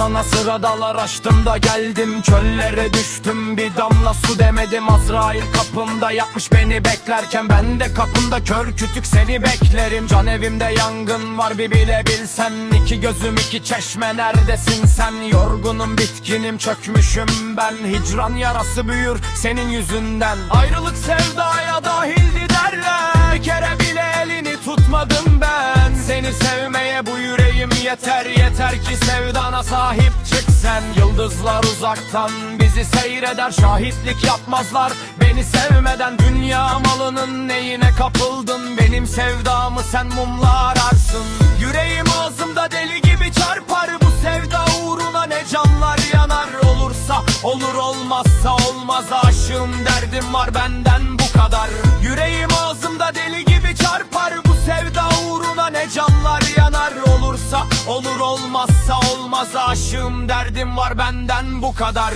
sana sıradalar açtım da geldim. Çöllere düştüm bir damla su demedim. Azrail kapımda yapmış beni beklerken Ben de kapında kör kütük seni beklerim. Can evimde yangın var bir bile bilsen İki gözüm iki çeşme neredesin sen? Yorgunum bitkinim çökmüşüm ben. Hicran yarası büyür senin yüzünden. Ayrılık sevdaya dahildi derler. Bir kere bile elini tutmadım ben. Seni sevmeye bu yüreğim yeter Yeter ki sevdana sahip çık sen Yıldızlar uzaktan bizi seyreder Şahitlik yapmazlar. Beni sevmeden Dünya malının neyine kapıldın? Benim sevdamı sen mumla ararsın. Yüreğim ağzımda deli gibi çarpar. Bu sevda uğruna ne canlar yanar? Olursa olur olmazsa olmaz. Aşığım derdim var benden bu kadar olur olmazsa olmaz Aşığım derdim var benden bu kadar